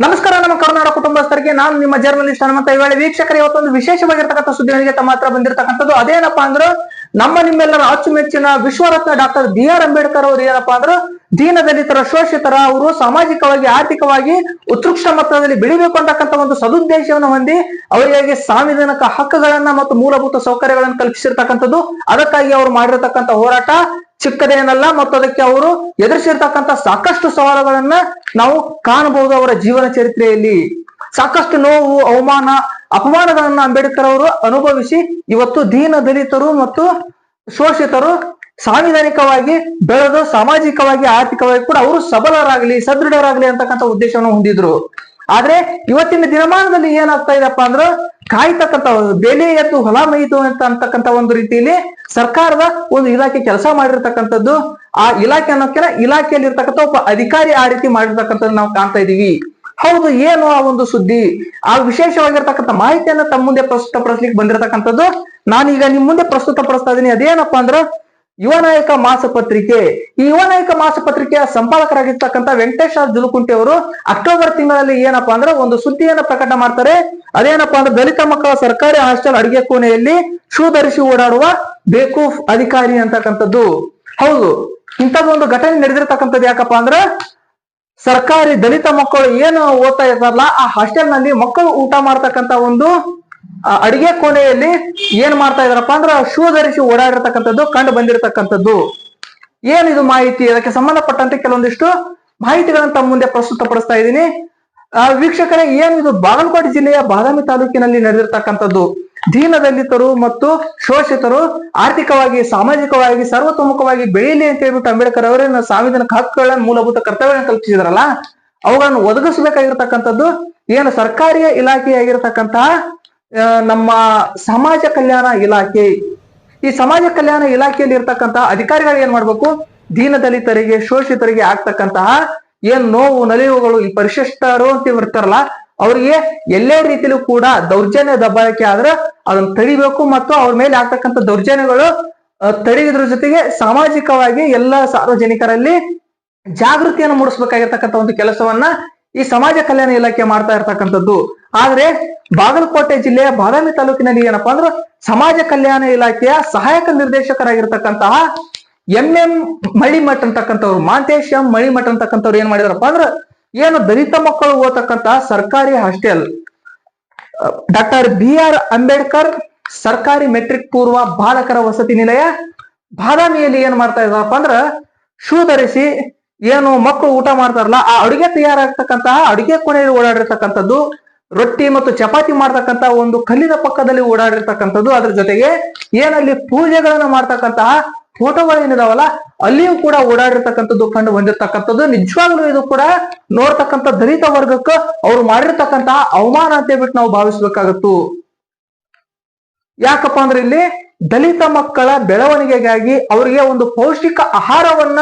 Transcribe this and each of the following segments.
ನಮಸ್ಕಾರ, ನಮ್ಮ ಕರ್ನಾಟಕ ಕುಟುಂಬಸ್ಥರಿಗೆ. ನಾನು ನಿಮ್ಮ ಜರ್ನಲಿಸ್ಟ್ ಹನುಮಂತ ವೇಳೆ ವೀಕ್ಷಕರು, ಇವತ್ತೊಂದು ವಿಶೇಷವಾಗಿರ್ತಕ್ಕಂಥ ಸುದ್ದಿಗಳಿಗೆ ತಮ್ಮ ಹತ್ರ ಬಂದಿರತಕ್ಕಂಥದ್ದು ಅದೇನಪ್ಪಾ ಅಂದ್ರೆ, ನಮ್ಮ ನಿಮ್ಮೆಲ್ಲರ ಅಚ್ಚುಮೆಚ್ಚಿನ ವಿಶ್ವರತ್ನ ಡಾಕ್ಟರ್ ಬಿ ಆರ್ ಅಂಬೇಡ್ಕರ್ ಅವರು ಏನಪ್ಪಾ ಅಂದ್ರೆ ದೀನ ದಲಿತರ ಶೋಷಿತರ, ಅವರು ಸಾಮಾಜಿಕವಾಗಿ, ಆರ್ಥಿಕವಾಗಿ ಉತ್ಕೃಷ್ಟ ಮಟ್ಟದಲ್ಲಿ ಬೆಳಿಬೇಕು ಅಂತಕ್ಕಂಥ ಒಂದು ಸದುದ್ದೇಶವನ್ನು ಹೊಂದಿ, ಅವರಿಗೆ ಸಾಂವಿಧಾನಿಕ ಹಕ್ಕುಗಳನ್ನ ಮತ್ತು ಮೂಲಭೂತ ಸೌಕರ್ಯಗಳನ್ನು ಕಲ್ಪಿಸಿರ್ತಕ್ಕಂಥದ್ದು. ಅದಕ್ಕಾಗಿ ಅವರು ಮಾಡಿರತಕ್ಕಂಥ ಹೋರಾಟ. ಚಿಕ್ಕದೇನಲ್ಲ, ಮತ್ತು ಅದಕ್ಕೆ ಅವರು ಎದುರಿಸಿರ್ತಕ್ಕಂತ ಸಾಕಷ್ಟು ಸವಾಲುಗಳನ್ನ ನಾವು ಕಾಣಬಹುದು ಅವರ ಜೀವನ ಚರಿತ್ರೆಯಲ್ಲಿ. ಸಾಕಷ್ಟು ನೋವು, ಅವಮಾನ, ಅಪಮಾನಗಳನ್ನ ಅಂಬೇಡ್ಕರ್ ಅವರು ಅನುಭವಿಸಿ ಇವತ್ತು ದೀನ ದಲಿತರು ಮತ್ತು ಶೋಷಿತರು ಸಾಂವಿಧಾನಿಕವಾಗಿ ಬೆಳೆದು ಸಾಮಾಜಿಕವಾಗಿ ಆರ್ಥಿಕವಾಗಿ ಕೂಡ ಅವರು ಸಬಲರಾಗ್ಲಿ, ಸದೃಢರಾಗ್ಲಿ ಅಂತಕ್ಕಂಥ ಉದ್ದೇಶವನ್ನು ಹೊಂದಿದ್ರು. ಆದ್ರೆ ಇವತ್ತಿನ ದಿನಮಾನದಲ್ಲಿ ಏನಾಗ್ತಾ ಇದೆಪ್ಪ ಅಂದ್ರೆ ಕಾಯ್ತಕ್ಕಂಥ ಬೆಲೆ ಎದ್ದು ಹೊಲ ಮೈದು ಅಂತ ಅಂತಕ್ಕಂಥ ಒಂದು ರೀತಿಯಲ್ಲಿ ಸರ್ಕಾರದ ಒಂದು ಇಲಾಖೆ ಕೆಲಸ ಮಾಡಿರ್ತಕ್ಕಂಥದ್ದು, ಆ ಇಲಾಖೆ ಅನ್ನೋಕ್ಕಿಂತ ಇಲಾಖೆಯಲ್ಲಿ ಇರ್ತಕ್ಕಂಥ ಒಬ್ಬ ಅಧಿಕಾರಿ ಆ ರೀತಿ ಮಾಡಿರ್ತಕ್ಕಂಥದ್ದು ನಾವು ಕಾಣ್ತಾ ಇದೀವಿ ಹೌದು, ಏನು ಆ ಒಂದು ಸುದ್ದಿ? ಆ ವಿಶೇಷವಾಗಿರ್ತಕ್ಕಂಥ ಮಾಹಿತಿಯನ್ನ ತಮ್ಮ ಮುಂದೆ ಪ್ರಸ್ತುತ ಪಡಿಸ್ಲಿಕ್ಕೆ ಬಂದಿರತಕ್ಕಂಥದ್ದು, ನಾನೀಗ ನಿಮ್ ಮುಂದೆ ಪ್ರಸ್ತುತ ಪಡಿಸ್ತಾ ಇದ್ದೀನಿ. ಅದೇನಪ್ಪಾ ಅಂದ್ರೆ, ಯುವ ನಾಯಕ ಮಾಸಪತ್ರಿಕೆ. ಈ ಯುವನಾಯಕ ಮಾಸಪತ್ರಿಕೆಯ ಸಂಪಾದಕರಾಗಿರ್ತಕ್ಕಂಥ ವೆಂಕಟೇಶ ಜುಲುಕುಂಟಿ ಅವರು ಅಕ್ಟೋಬರ್ ತಿಂಗಳಲ್ಲಿ ಏನಪ್ಪಾ ಅಂದ್ರೆ ಒಂದು ಸುದ್ದಿಯನ್ನ ಪ್ರಕಟ ಮಾಡ್ತಾರೆ. ಅದೇನಪ್ಪಾ ಅಂದ್ರೆ ದಲಿತ ಮಕ್ಕಳ ಸರ್ಕಾರಿ ಹಾಸ್ಟೆಲ್ ಅಡಿಗೆ ಕೋಣೆಯಲ್ಲಿ ಶೂ ಧರಿಸಿ ಓಡಾಡುವ ಬೇಕೂಫ್ ಅಧಿಕಾರಿ ಅಂತಕ್ಕಂಥದ್ದು. ಹೌದು. ಇಂಥದ್ದೊಂದು ಘಟನೆ ನಡೆದಿರ್ತಕ್ಕಂಥದ್ದು ಯಾಕಪ್ಪ ಅಂದ್ರೆ ಸರ್ಕಾರಿ ದಲಿತ ಮಕ್ಕಳು ಏನು ಓದ್ತಾ ಇರ್ತಾರಲ್ಲ, ಆ ಹಾಸ್ಟೆಲ್ನಲ್ಲಿ ಮಕ್ಕಳು ಊಟ ಮಾಡ್ತಕ್ಕಂತ ಒಂದು ಅಡಿಗೆ ಕೋಣೆಯಲ್ಲಿ ಏನ್ ಮಾಡ್ತಾ ಇದಾರಪ್ಪ ಅಂದ್ರ ಶೂ ಧರಿಸಿ ಓಡಾಡಿರ್ತಕ್ಕಂಥದ್ದು, ಕಂಡು ಬಂದಿರತಕ್ಕಂಥದ್ದು. ಏನಿದು ಮಾಹಿತಿ? ಅದಕ್ಕೆ ಸಂಬಂಧಪಟ್ಟಂತೆ ಕೆಲವೊಂದಿಷ್ಟು ಮಾಹಿತಿಗಳನ್ನ ತಮ್ಮ ಮುಂದೆ ಪ್ರಸ್ತುತಪಡಿಸ್ತಾ ಇದ್ದೀನಿ. ವೀಕ್ಷಕರೇ ಏನಿದು ಬಾಗಲಕೋಟೆ ಜಿಲ್ಲೆಯ ಬಾದಾಮಿ ತಾಲೂಕಿನಲ್ಲಿ ನಡೆದಿರ್ತಕ್ಕಂಥದ್ದು? ದೀನ ದಲಿತರು ಮತ್ತು ಶೋಷಿತರು ಆರ್ಥಿಕವಾಗಿ, ಸಾಮಾಜಿಕವಾಗಿ, ಸರ್ವತೋಮುಖವಾಗಿ ಬೆಳೆಯಲಿ ಅಂತ ಹೇಳ್ಬಿಟ್ಟು ಅಂಬೇಡ್ಕರ್ ಅವರೇ ಸಾಂವಿಧಾನಿಕ ಹಕ್ಕುಗಳ ಮೂಲಭೂತ ಕರ್ತವ್ಯಗಳನ್ನು ಕಲ್ಪಿಸಿದ್ರಲ್ಲ, ಅವುಗಳನ್ನು ಒದಗಿಸಬೇಕಾಗಿರ್ತಕ್ಕಂಥದ್ದು ಏನು ಸರ್ಕಾರಿ ಇಲಾಖೆಯಾಗಿರ್ತಕ್ಕಂತಹ ನಮ್ಮ ಸಮಾಜ ಕಲ್ಯಾಣ ಇಲಾಖೆ. ಈ ಸಮಾಜ ಕಲ್ಯಾಣ ಇಲಾಖೆಯಲ್ಲಿ ಇರ್ತಕ್ಕಂತಹ ಅಧಿಕಾರಿಗಳು ಏನ್ ಮಾಡ್ಬೇಕು? ದೀನ ದಲಿತರಿಗೆ ಶೋಷಿತರಿಗೆ ಆಗ್ತಕ್ಕಂತಹ ಏನ್ ನೋವು ನಲಿವುಗಳು ಈ ಪರಿಶಿಷ್ಟರು ಅಂತ ಇರ್ತಾರಲ್ಲ, ಅವರಿಗೆ ಎಲ್ಲೇ ರೀತಿಲೂ ಕೂಡ ದೌರ್ಜನ್ಯ ದಬ್ಬಾಳಿಕೆ ಆದ್ರೆ ಅದನ್ನ ತಡಿಬೇಕು ಮತ್ತು ಅವ್ರ ಮೇಲೆ ಆಗ್ತಕ್ಕಂಥ ದೌರ್ಜನ್ಯಗಳು ತಡೆಯುದ್ರ ಜೊತೆಗೆ ಸಾಮಾಜಿಕವಾಗಿ ಎಲ್ಲ ಸಾರ್ವಜನಿಕರಲ್ಲಿ ಜಾಗೃತಿಯನ್ನು ಮೂಡಿಸ್ಬೇಕಾಗಿರ್ತಕ್ಕಂಥ ಒಂದು ಕೆಲಸವನ್ನ ಈ ಸಮಾಜ ಕಲ್ಯಾಣ ಇಲಾಖೆ ಮಾಡ್ತಾ ಇರ್ತಕ್ಕಂಥದ್ದು. ಆದ್ರೆ ಬಾಗಲಕೋಟೆ ಜಿಲ್ಲೆಯ ಬಾದಾಮಿ ತಾಲೂಕಿನಲ್ಲಿ ಏನಪ್ಪಾ ಅಂದ್ರೆ ಸಮಾಜ ಕಲ್ಯಾಣ ಇಲಾಖೆಯ ಸಹಾಯಕ ನಿರ್ದೇಶಕರಾಗಿರ್ತಕ್ಕಂತಹ ಎಂ ಎಂ ಮಳಿಮಠ್ ಅಂತಕ್ಕಂಥವ್ರು, ಮಾಂತೇಶ್ ಎಂ ಮಳಿಮಠ್ ಅಂತಕ್ಕಂಥವ್ರು ಏನ್ ಮಾಡಿದಾರಪ್ಪ ಅಂದ್ರೆ, ಏನು ದಲಿತ ಮಕ್ಕಳು ಓದತಕ್ಕಂತಹ ಸರ್ಕಾರಿ hostel doctor B R Ambedkar ಸರ್ಕಾರಿ ಮೆಟ್ರಿಕ್ ಪೂರ್ವ ಬಾಲಕರ ವಸತಿ ನಿಲಯ, ಬಾದಾಮಿಯಲ್ಲಿ ಏನ್ ಮಾಡ್ತಾ ಇದಾರಪ್ಪ ಅಂದ್ರ ಶೂ ಧರಿಸಿ ಏನು ಮಕ್ಕಳು ಊಟ ಮಾಡ್ತಾರಲ್ಲ, ಆ ಅಡುಗೆ ತಯಾರಾಗ್ತಕ್ಕಂತಹ, ಅಡುಗೆ ಕೊನೆಯಲ್ಲಿ ಓಡಾಡಿರ್ತಕ್ಕಂಥದ್ದು, ರೊಟ್ಟಿ ಮತ್ತು ಚಪಾತಿ ಮಾಡ್ತಕ್ಕಂತಹ ಒಂದು ಕಲ್ಲಿನ ಪಕ್ಕದಲ್ಲಿ ಓಡಾಡಿರ್ತಕ್ಕಂಥದ್ದು, ಅದ್ರ ಜೊತೆಗೆ ಏನಲ್ಲಿ ಪೂಜೆಗಳನ್ನು ಮಾಡ್ತಕ್ಕಂತಹ ಫೋಟೋಗಳೇನಿದಾವಲ್ಲ ಅಲ್ಲಿಯೂ ಕೂಡ ಓಡಾಡಿರ್ತಕ್ಕಂಥದ್ದು ಕಂಡು ಬಂದಿರ್ತಕ್ಕಂಥದ್ದು. ನಿಜವಾಗ್ಲೂ ಇದು ಕೂಡ ನೋಡ್ತಕ್ಕಂಥ ದಲಿತ ವರ್ಗಕ್ಕೆ ಅವ್ರು ಮಾಡಿರ್ತಕ್ಕಂತಹ ಅವಮಾನ ಅಂತ ಹೇಳ್ಬಿಟ್ಟು ನಾವು ಭಾವಿಸ್ಬೇಕಾಗತ್ತು. ಯಾಕಪ್ಪ ಅಂದ್ರೆ ಇಲ್ಲಿ ದಲಿತ ಮಕ್ಕಳ ಬೆಳವಣಿಗೆಗಾಗಿ ಅವರಿಗೆ ಒಂದು ಪೌಷ್ಟಿಕ ಆಹಾರವನ್ನ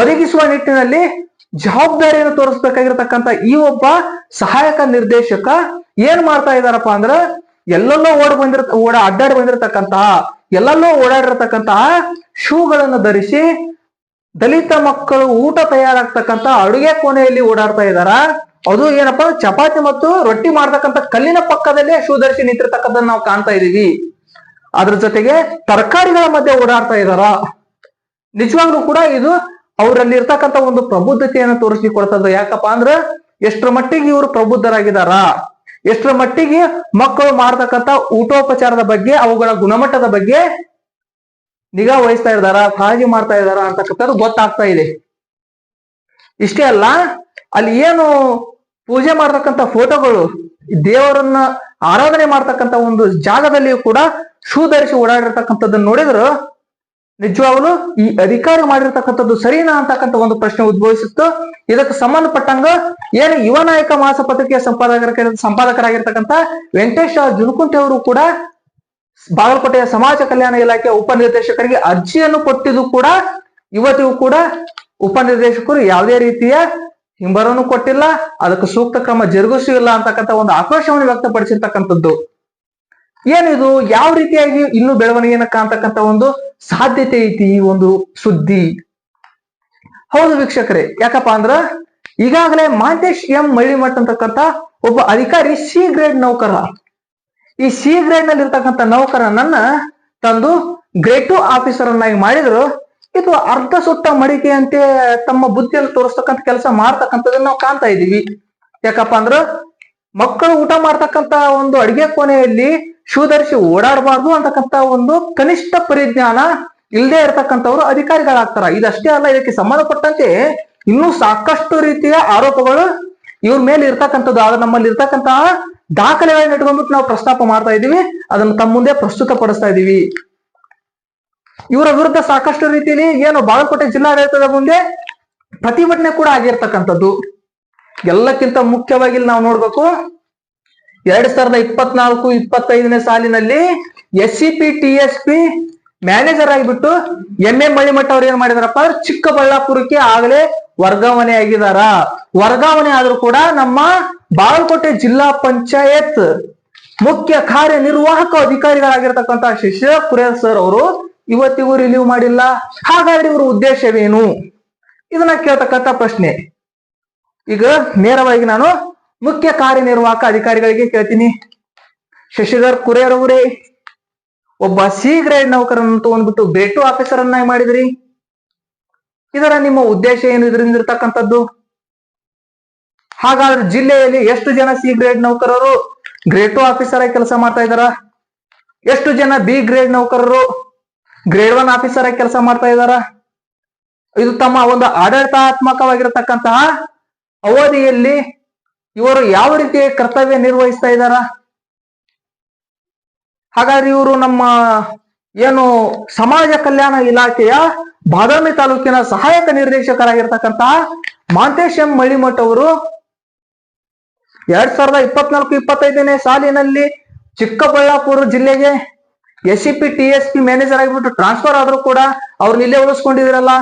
ಒದಗಿಸುವ ನಿಟ್ಟಿನಲ್ಲಿ ಜವಾಬ್ದಾರಿಯನ್ನು ತೋರಿಸ್ಬೇಕಾಗಿರ್ತಕ್ಕಂಥ ಈ ಒಬ್ಬ ಸಹಾಯಕ ನಿರ್ದೇಶಕ ಏನ್ ಮಾಡ್ತಾ ಇದಾರಪ್ಪ ಅಂದ್ರ, ಎಲ್ಲೆಲ್ಲೋ ಓಡ್ ಬಂದಿರ ಓಡ ಅಡ್ಡಾಡಿ ಬಂದಿರತಕ್ಕಂತಹ ಎಲ್ಲೆಲ್ಲೋ ಓಡಾಡಿರತಕ್ಕಂತಹ ಶೂಗಳನ್ನು ಧರಿಸಿ ದಲಿತ ಮಕ್ಕಳು ಊಟ ತಯಾರಾಗ್ತಕ್ಕಂತ ಅಡುಗೆ ಕೋಣೆಯಲ್ಲಿ ಓಡಾಡ್ತಾ ಇದಾರ ಅದು ಏನಪ್ಪಾ? ಚಪಾತಿ ಮತ್ತು ರೊಟ್ಟಿ ಮಾಡ್ತಕ್ಕಂತ ಕಲ್ಲಿನ ಪಕ್ಕದಲ್ಲೇ ಶೂ ಧರಿಸಿ ನಿಂತಿರ್ತಕ್ಕಂಥದ್ದನ್ನ ನಾವು ಕಾಣ್ತಾ ಇದೀವಿ ಅದ್ರ ಜೊತೆಗೆ ತರಕಾರಿಗಳ ಮಧ್ಯೆ ಓಡಾಡ್ತಾ ಇದಾರ ನಿಜವಾಗ್ಲೂ ಕೂಡ ಇದು ಅವರಲ್ಲಿ ಇರ್ತಕ್ಕಂಥ ಒಂದು ಪ್ರಬುದ್ಧತೆಯನ್ನು ತೋರಿಸಿ ಕೊಡ್ತದ ಯಾಕಪ್ಪ ಅಂದ್ರ ಎಷ್ಟರ ಮಟ್ಟಿಗೆ ಇವರು ಪ್ರಬುದ್ಧರಾಗಿದಾರ ಎಷ್ಟರ ಮಟ್ಟಿಗೆ ಮಕ್ಕಳು ಮಾಡ್ತಕ್ಕಂಥ ಊಟೋಪಚಾರದ ಬಗ್ಗೆ, ಅವುಗಳ ಗುಣಮಟ್ಟದ ಬಗ್ಗೆ ನಿಗಾ ವಹಿಸ್ತಾ ಇದಾರ ಕಾಳಜಿ ಮಾಡ್ತಾ ಇದಾರ ಅಂತಕ್ಕಂಥದ್ದು ಗೊತ್ತಾಗ್ತಾ ಇದೆ. ಇಷ್ಟೇ ಅಲ್ಲ, ಅಲ್ಲಿ ಏನು ಪೂಜೆ ಮಾಡ್ತಕ್ಕಂಥ ಫೋಟೋಗಳು, ದೇವರನ್ನ ಆರಾಧನೆ ಮಾಡ್ತಕ್ಕಂಥ ಒಂದು ಜಾಗದಲ್ಲಿಯೂ ಕೂಡ ಶೂ ಧರಿಸಿ ಓಡಾಡಿರ್ತಕ್ಕಂಥದ್ದನ್ನ ನೋಡಿದ್ರು ನಿಜವಾಗ್ಲು ಈ ಅಧಿಕಾರಿ ಮಾಡಿರ್ತಕ್ಕಂಥದ್ದು ಸರಿನಾ ಅಂತಕ್ಕಂಥ ಒಂದು ಪ್ರಶ್ನೆ ಉದ್ಭವಿಸಿತ್ತು, ಇದಕ್ಕೆ ಸಂಬಂಧಪಟ್ಟಂಗ ಏನು ಯುವ ನಾಯಕ ಮಾಸಪತ್ರಿಕೆಯ ಸಂಪಾದಕರ ಸಂಪಾದಕರಾಗಿರ್ತಕ್ಕಂಥ ವೆಂಕಟೇಶ್ ಜುನಕುಂಟೆ ಅವರು ಕೂಡ ಬಾಗಲಕೋಟೆಯ ಸಮಾಜ ಕಲ್ಯಾಣ ಇಲಾಖೆ ಉಪನಿರ್ದೇಶಕರಿಗೆ ಅರ್ಜಿಯನ್ನು ಕೊಟ್ಟಿದ್ದು ಕೂಡ, ಇವತ್ತಿಗೂ ಕೂಡ ಉಪನಿರ್ದೇಶಕರು ಯಾವುದೇ ರೀತಿಯ ಹಿಂಬರವನ್ನು ಕೊಟ್ಟಿಲ್ಲ, ಅದಕ್ಕೆ ಸೂಕ್ತ ಕ್ರಮ ಜರುಗಿಸಿಲ್ಲ ಅಂತಕ್ಕಂಥ ಒಂದು ಆಕ್ರೋಶವನ್ನು ವ್ಯಕ್ತಪಡಿಸಿರ್ತಕ್ಕಂಥದ್ದು. ಏನಿದು, ಯಾವ ರೀತಿಯಾಗಿ ಇನ್ನು ಬೆಳವಣಿಗೆಯನ್ನು ಕಾಣ್ತಕ್ಕಂಥ ಒಂದು ಸಾಧ್ಯತೆ ಐತಿ ಈ ಒಂದು ಸುದ್ದಿ. ಹೌದು ವೀಕ್ಷಕರೇ, ಯಾಕಪ್ಪ ಅಂದ್ರ ಈಗಾಗಲೇ ಮಾಂತೇಶ್ ಎಂ ಮಳ್ಳಿಮಠ್ ಅಂತಕ್ಕಂತ ಒಬ್ಬ ಅಧಿಕಾರಿ ಸಿ ಗ್ರೇಡ್ ನೌಕರ. ಈ ಸಿ ಗ್ರೇಡ್ನಲ್ಲಿ ಇರ್ತಕ್ಕಂಥ ನೌಕರನನ್ನ ತಂದು ಗ್ರೇಡ್ ಟು ಆಫೀಸರ್ ಅನ್ನಾಗಿ ಮಾಡಿದ್ರು. ಇದು ಅರ್ಧ ಸುಟ್ಟ ಮಡಿಕೆಯಂತೆ ತಮ್ಮ ಬುದ್ಧಿಯಲ್ಲಿ ತೋರಿಸ್ತಕ್ಕಂಥ ಕೆಲಸ ಮಾಡ್ತಕ್ಕಂಥದ್ದನ್ನ ನಾವು ಕಾಣ್ತಾ ಇದೀವಿ. ಯಾಕಪ್ಪ ಅಂದ್ರ ಮಕ್ಕಳು ಊಟ ಮಾಡ್ತಕ್ಕಂತ ಒಂದು ಅಡಿಗೆ ಕೋಣೆಯಲ್ಲಿ ಶೂ ಧರಿಸಿ ಓಡಾಡಬಾರ್ದು ಅಂತಕ್ಕಂತ ಒಂದು ಕನಿಷ್ಠ ಪರಿಜ್ಞಾನ ಇಲ್ಲದೆ ಇರತಕ್ಕಂಥವ್ರು ಅಧಿಕಾರಿಗಳಾಗ್ತಾರ. ಇದಷ್ಟೇ ಅಲ್ಲ, ಇದಕ್ಕೆ ಸಂಬಂಧಪಟ್ಟಂತೆ ಇನ್ನೂ ಸಾಕಷ್ಟು ರೀತಿಯ ಆರೋಪಗಳು ಇವ್ರ ಮೇಲೆ ಇರ್ತಕ್ಕಂಥದ್ದು. ಆದ್ರೆ ನಮ್ಮಲ್ಲಿ ಇರ್ತಕ್ಕಂತಹ ದಾಖಲೆಗಳನ್ನ ಇಟ್ಕೊಂಡ್ಬಿಟ್ಟು ನಾವು ಪ್ರಸ್ತಾಪ ಮಾಡ್ತಾ ಇದೀವಿ ಅದನ್ನು ತಮ್ಮ ಮುಂದೆ ಪ್ರಸ್ತುತ ಪಡಿಸ್ತಾ ಇದೀವಿ ಇವರ ವಿರುದ್ಧ ಸಾಕಷ್ಟು ರೀತಿಯಲ್ಲಿ ಏನು ಬಾಗಲಕೋಟೆ ಜಿಲ್ಲಾಡಳಿತದ ಮುಂದೆ ಪ್ರತಿಭಟನೆ ಕೂಡ ಆಗಿರ್ತಕ್ಕಂಥದ್ದು. ಎಲ್ಲಕ್ಕಿಂತ ಮುಖ್ಯವಾಗಿ ನಾವು ನೋಡ್ಬೇಕು. ಎರಡ್ ಸಾವಿರದ ಇಪ್ಪತ್ನಾಲ್ಕು, ಇಪ್ಪತ್ತೈದನೇ ಸಾಲಿನಲ್ಲಿ S C P T S P manager ಆಗಿಬಿಟ್ಟು ಎಂ ಎಂ ಮಳಿಮಠ ಅವ್ರು ಏನ್ ಮಾಡಿದಾರಪ್ಪ? ಚಿಕ್ಕಬಳ್ಳಾಪುರಕ್ಕೆ ಆಗಲೇ ವರ್ಗಾವಣೆ ಆಗಿದಾರ. ವರ್ಗಾವಣೆ ಆದ್ರೂ ಕೂಡ ನಮ್ಮ ಬಾಗಲಕೋಟೆ ಜಿಲ್ಲಾ ಪಂಚಾಯತ್ ಮುಖ್ಯ ಕಾರ್ಯನಿರ್ವಾಹಕ ಅಧಿಕಾರಿಗಳಾಗಿರ್ತಕ್ಕಂಥ ಶಿಷ್ಯ ಕುರೇಲ್ ಸರ್ ಅವರು ಇವತ್ತಿಗೂ ರಿಲೀವ್ ಮಾಡಿಲ್ಲ. ಹಾಗಾದ್ರೆ ಇವರ ಉದ್ದೇಶವೇನು? ಇದನ್ನ ಕೇಳ್ತಕ್ಕಂಥ ಪ್ರಶ್ನೆ. ಈಗ ನೇರವಾಗಿ ನಾನು ಮುಖ್ಯ ಕಾರ್ಯನಿರ್ವಾಹಕ ಅಧಿಕಾರಿಗಳಿಗೆ ಕೇಳ್ತೀನಿ. ಶಶಿಧರ್ ಕುರೇರ್ ಅವರೇ, ಒಬ್ಬ ಸಿ ಗ್ರೇಡ್ ನೌಕರನ್ನು ತಗೊಂಡ್ಬಿಟ್ಟು ಬೇಟು ಆಫೀಸರ್ ಅನ್ನಾಗಿ ಮಾಡಿದ್ರಿ. ಇದರ ನಿಮ್ಮ ಉದ್ದೇಶ ಏನು ಇದರಿಂದ ಇರ್ತಕ್ಕಂಥದ್ದು ಹಾಗಾದ್ರೆ ಜಿಲ್ಲೆಯಲ್ಲಿ ಎಷ್ಟು ಜನ ಸಿ ಗ್ರೇಡ್ ನೌಕರರು ಗ್ರೇಡ್ ಟು ಆಫೀಸರ್ ಆಗಿ ಕೆಲಸ ಮಾಡ್ತಾ ಇದಾರ ಎಷ್ಟು ಜನ ಬಿ ಗ್ರೇಡ್ ನೌಕರರು ಗ್ರೇಡ್ ಒನ್ ಆಫೀಸರ್ ಆಗಿ ಕೆಲಸ ಮಾಡ್ತಾ ಇದಾರ ಇದು ತಮ್ಮ ಒಂದು ಆಡಳಿತಾತ್ಮಕವಾಗಿರತಕ್ಕಂತಹ ಅವಧಿಯಲ್ಲಿ ಇವರು ಯಾವ ರೀತಿ ಕರ್ತವ್ಯ ನಿರ್ವಹಿಸ್ತಾ ಇದ್ದಾರ? ಹಾಗಾದ್ರೆ ಇವರು ನಮ್ಮ ಏನು ಸಮಾಜ ಕಲ್ಯಾಣ ಇಲಾಖೆಯ ಬಾದಾಮಿ ತಾಲೂಕಿನ ಸಹಾಯಕ ನಿರ್ದೇಶಕರಾಗಿರ್ತಕ್ಕಂತಹ ಮಾಂತೇಶ್ ಎಂ ಮಳಿಮಠ್ ಅವರು ಎರಡ್ ಸಾವಿರದ ಇಪ್ಪತ್ನಾಲ್ಕು ಇಪ್ಪತ್ತೈದನೇ ಸಾಲಿನಲ್ಲಿ ಚಿಕ್ಕಬಳ್ಳಾಪುರ ಜಿಲ್ಲೆಗೆ S C P T S P manager ಆಗಿಬಿಟ್ಟು ಟ್ರಾನ್ಸ್ಫರ್ ಆದ್ರೂ ಕೂಡ ಅವ್ರನ್ನ ಇಲ್ಲೇ ಉಳಿಸ್ಕೊಂಡಿದಿರಲ್ಲ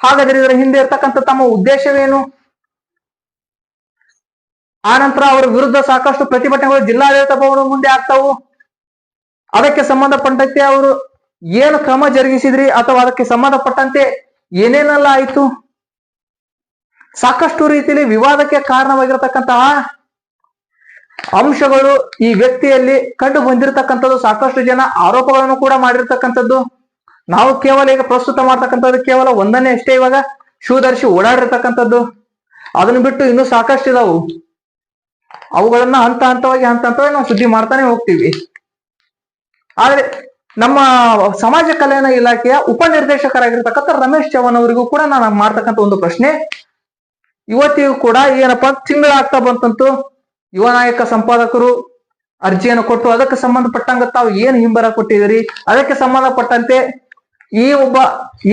ಹಾಗಾದ್ರೆ ಇದರ ಹಿಂದೆ ಇರ್ತಕ್ಕಂಥ ತಮ್ಮ ಉದ್ದೇಶವೇನು? ಆ ನಂತರ ಅವರ ವಿರುದ್ಧ ಸಾಕಷ್ಟು ಪ್ರತಿಭಟನೆಗಳು ಜಿಲ್ಲಾಡಳಿತ ಭವನ ಮುಂದೆ ಆಗ್ತಾವು. ಅದಕ್ಕೆ ಸಂಬಂಧಪಟ್ಟಂತೆ ಅವರು ಏನು ಕ್ರಮ ಜರುಗಿಸಿದ್ರಿ ಅಥವಾ ಅದಕ್ಕೆ ಸಂಬಂಧಪಟ್ಟಂತೆ ಏನೇನೆಲ್ಲ ಆಯ್ತು? ಸಾಕಷ್ಟು ರೀತಿಯಲ್ಲಿ ವಿವಾದಕ್ಕೆ ಕಾರಣವಾಗಿರತಕ್ಕಂತಹ ಅಂಶಗಳು ಈ ವ್ಯಕ್ತಿಯಲ್ಲಿ ಕಂಡು ಬಂದಿರತಕ್ಕಂಥದ್ದು, ಸಾಕಷ್ಟು ಜನ ಆರೋಪಗಳನ್ನು ಕೂಡ ಮಾಡಿರ್ತಕ್ಕಂಥದ್ದು. ನಾವು ಕೇವಲ ಈಗ ಪ್ರಸ್ತುತ ಮಾಡ್ತಕ್ಕಂಥದ್ದು ಕೇವಲ ಒಂದನ್ನೇ ಅಷ್ಟೇ ಇವಾಗ. ಶೂ ಧರಿಸಿ ಓಡಾಡಿರ್ತಕ್ಕಂಥದ್ದು. ಅದನ್ನು ಬಿಟ್ಟು ಇನ್ನೂ ಸಾಕಷ್ಟು ಇದಾವು ಅವುಗಳನ್ನ ಹಂತ ಹಂತವಾಗಿ ಹಂತ ಹಂತವಾಗಿ ನಾವು ಸುದ್ದಿ ಮಾಡ್ತಾನೆ ಹೋಗ್ತೀವಿ. ಆದ್ರೆ ನಮ್ಮ ಸಮಾಜ ಕಲ್ಯಾಣ ಇಲಾಖೆಯ ಉಪನಿರ್ದೇಶಕರಾಗಿರ್ತಕ್ಕಂಥ ರಮೇಶ್ ಚವನ್ ಅವರಿಗೂ ಕೂಡ ನಾನು ಮಾಡ್ತಕ್ಕಂಥ ಒಂದು ಪ್ರಶ್ನೆ. ಇವತ್ತಿಗೂ ಕೂಡ ಏನಪ್ಪಾ, ತಿಂಗಳಾಗ್ತಾ ಬಂತಂತು ಯುವ ನಾಯಕ ಸಂಪಾದಕರು ಅರ್ಜಿಯನ್ನು ಕೊಟ್ಟು ಅದಕ್ಕೆ ಸಂಬಂಧಪಟ್ಟಂಗ ತಾವು ಏನು ಹಿಂಬರ ಕೊಟ್ಟಿದ್ದೀರಿ? ಅದಕ್ಕೆ ಸಂಬಂಧಪಟ್ಟಂತೆ ಈ ಒಬ್ಬ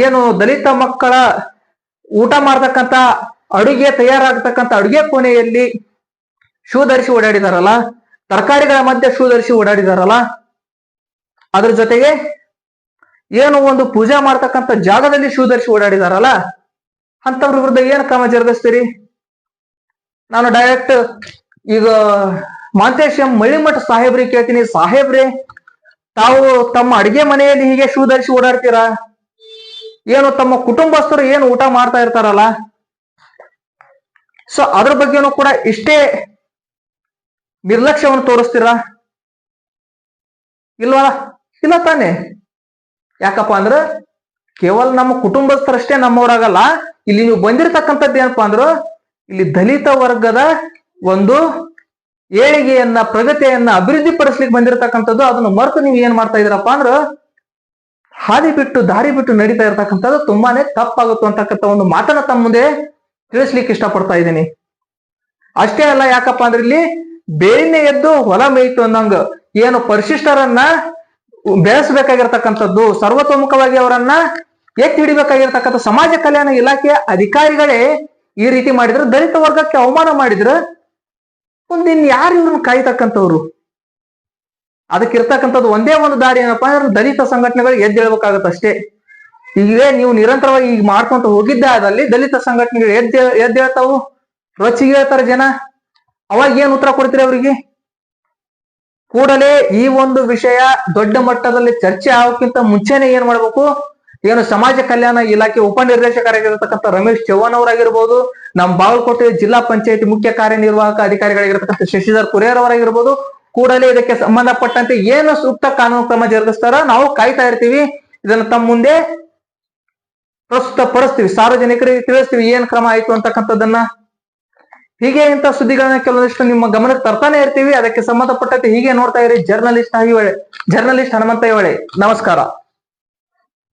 ಏನು ದಲಿತ ಮಕ್ಕಳ ಊಟ ಮಾಡ್ತಕ್ಕಂತ ಅಡುಗೆ ತಯಾರಾಗತಕ್ಕಂತ ಅಡುಗೆ ಕೋಣೆಯಲ್ಲಿ ಶೂ ಧರಿಸಿ ಓಡಾಡಿದಾರಲ್ಲ? ತರಕಾರಿಗಳ ಮಧ್ಯೆ ಶೂ ಧರಿಸಿ ಓಡಾಡಿದಾರಲ್ಲ? ಅದ್ರ ಜೊತೆಗೆ ಏನು ಒಂದು ಪೂಜೆ ಮಾಡ್ತಕ್ಕಂಥ ಜಾಗದಲ್ಲಿ ಶೂ ಧರಿಸಿ ಓಡಾಡಿದಾರಲ್ಲ? ಅಂತವ್ರ ವಿರುದ್ಧ ಏನು ಕ್ರಮ ಜರುಗಿಸ್ತೀರಿ? ನಾನು ಡೈರೆಕ್ಟ್ ಈಗ ಮಾಂತೇಶ್ ಎಂ ಮಳಿಮಠ ಸಾಹೇಬ್ರಿಗೆ ಕೇಳ್ತೀನಿ. ಸಾಹೇಬ್ರೆ, ತಾವು ತಮ್ಮ ಅಡಿಗೆ ಮನೆಯಲ್ಲಿ ಹೀಗೆ ಶೂ ಧರಿಸಿ ಓಡಾಡ್ತೀರಾ? ಏನು ತಮ್ಮ ಕುಟುಂಬಸ್ಥರು ಏನು ಊಟ ಮಾಡ್ತಾ ಇರ್ತಾರಲ್ಲ? ಸೊ ಅದ್ರ ಬಗ್ಗೆನೂ ಕೂಡ ಇಷ್ಟೇ ನಿರ್ಲಕ್ಷ್ಯವನ್ನು ತೋರಿಸ್ತೀರಾ? ಇಲ್ವಲ್ಲ ಇಲ್ಲ ತಾನೆ. ಯಾಕಪ್ಪ ಅಂದ್ರ ಕೇವಲ ನಮ್ಮ ಕುಟುಂಬಸ್ಥರಷ್ಟೇ ನಮ್ಮವರಾಗಲ್ಲ, ಇಲ್ಲಿ ನೀವು ಬಂದಿರತಕ್ಕಂಥದ್ದು ಏನಪ್ಪಾ ಅಂದ್ರು, ಇಲ್ಲಿ ದಲಿತ ವರ್ಗದ ಒಂದು ಏಳಿಗೆಯನ್ನ, ಪ್ರಗತಿಯನ್ನ ಅಭಿವೃದ್ಧಿ ಪಡಿಸ್ಲಿಕ್ಕೆ ಬಂದಿರತಕ್ಕಂಥದ್ದು, ಅದನ್ನ ಮರೆತು ನೀವು ಏನ್ ಮಾಡ್ತಾ ಇದೀರಪ್ಪ ಅಂದ್ರ, ಹಾದಿ ಬಿಟ್ಟು, ದಾರಿ ಬಿಟ್ಟು ನಡೀತಾ ಇರತಕ್ಕಂಥದ್ದು ತುಂಬಾನೇ ತಪ್ಪಾಗುತ್ತೆ ಅಂತಕ್ಕಂಥ ಒಂದು ಮಾತನ್ನ ತಮ್ಮ ಮುಂದೆ ತಿಳಿಸ್ಲಿಕ್ಕೆ ಇಷ್ಟಪಡ್ತಾ ಇದ್ದೀನಿ. ಅಷ್ಟೇ ಅಲ್ಲ ಯಾಕಪ್ಪ ಅಂದ್ರೆ ಇಲ್ಲಿ ಬೇರಿನ ಎದ್ದು ಹೊಲ ಮೇಯ್ತು ಅನ್ನಂಗ ಏನು ಪರಿಶಿಷ್ಟರನ್ನ ಬೆಳೆಸಬೇಕಾಗಿರ್ತಕ್ಕಂಥದ್ದು ಸರ್ವತೋಮುಖವಾಗಿ ಅವರನ್ನ ಎತ್ತಿ ಹಿಡಿಬೇಕಾಗಿರ್ತಕ್ಕಂಥ ಸಮಾಜ ಕಲ್ಯಾಣ ಇಲಾಖೆಯ ಅಧಿಕಾರಿಗಳೇ ಈ ರೀತಿ ಮಾಡಿದ್ರು. ದಲಿತ ವರ್ಗಕ್ಕೆ ಅವಮಾನ ಮಾಡಿದ್ರು. ಮುಂದಿನ್ ಯಾರು ಇವ್ರನ್ನ ಕಾಯ್ತಕ್ಕಂಥವ್ರು? ಅದಕ್ಕಿರ್ತಕ್ಕಂಥದ್ದು ಒಂದೇ ಒಂದು ದಾರಿ ಏನಪ್ಪಾ ಅಂದ್ರೆ ದಲಿತ ಸಂಘಟನೆಗಳು ಎದ್ದೇಳ್ಬೇಕಾಗತ್ತೆ ಅಷ್ಟೇ. ಈಗ ನೀವು ನಿರಂತರವಾಗಿ ಈಗ ಮಾಡ್ಕೊಂತ ಹೋಗಿದ್ದೆ ಅದಲ್ಲಿ ದಲಿತ ಸಂಘಟನೆಗಳು ಎದ್ದು ಎದ್ದೇಳ್ತಾವು ರೊಚ್ಚಿಗೆ ಹೇಳ್ತಾರೆ ಜನ. ಅವಾಗ ಏನ್ ಉತ್ತರ ಕೊಡ್ತೀರಿ ಅವರಿಗೆ? ಕೂಡಲೇ ಈ ಒಂದು ವಿಷಯ ದೊಡ್ಡ ಮಟ್ಟದಲ್ಲಿ ಚರ್ಚೆ ಆಗೋಕ್ಕಿಂತ ಮುಂಚೆನೆ ಏನ್ ಮಾಡ್ಬೇಕು? ಏನು ಸಮಾಜ ಕಲ್ಯಾಣ ಇಲಾಖೆ ಉಪನಿರ್ದೇಶಕರಾಗಿರ್ತಕ್ಕಂಥ ರಮೇಶ್ ಚೌಹಾಣ್ ಅವರಾಗಿರ್ಬೋದು ನಮ್ಮ ಬಾಗಲಕೋಟೆ ಜಿಲ್ಲಾ ಪಂಚಾಯತಿ ಮುಖ್ಯ ಕಾರ್ಯನಿರ್ವಾಹಕ ಅಧಿಕಾರಿಗಳಾಗಿರ್ತಕ್ಕಂಥ ಶಶಿಧರ್ ಕುರಿಯರ್ ಅವರಾಗಿರ್ಬೋದು, ಕೂಡಲೇ ಇದಕ್ಕೆ ಸಂಬಂಧಪಟ್ಟಂತೆ ಏನು ಸೂಕ್ತ ಕಾನೂನು ಕ್ರಮ ಜರುಗಿಸ್ತಾರ ನಾವು ಕಾಯ್ತಾ ಇರ್ತೀವಿ. ಇದನ್ನ ತಮ್ಮ ಮುಂದೆ ಪ್ರಸ್ತುತ ಪಡಿಸ್ತೀವಿ ಸಾರ್ವಜನಿಕರಿಗೆ ತಿಳಿಸ್ತೀವಿ ಏನ್ ಕ್ರಮ ಆಯ್ತು ಅಂತಕ್ಕಂಥದ್ದನ್ನ. ಹೀಗೆ ಇಂಥ ಸುದ್ದಿಗಳನ್ನ ಕೆಲವೊಂದಿಷ್ಟು ನಿಮ್ಮ ಗಮನಕ್ಕೆ ತರ್ತಾನೆ ಇರ್ತೀವಿ. ಅದಕ್ಕೆ ಸಂಬಂಧಪಟ್ಟಂತೆ ಹೀಗೆ ನೋಡ್ತಾ ಇರಿ. ಜರ್ನಲಿಸ್ಟ್ ಆಗಿವಳೆ. ಜರ್ನಲಿಸ್ಟ್ ಹನುಮಂತ ಇವಳೆ ನಮಸ್ಕಾರ.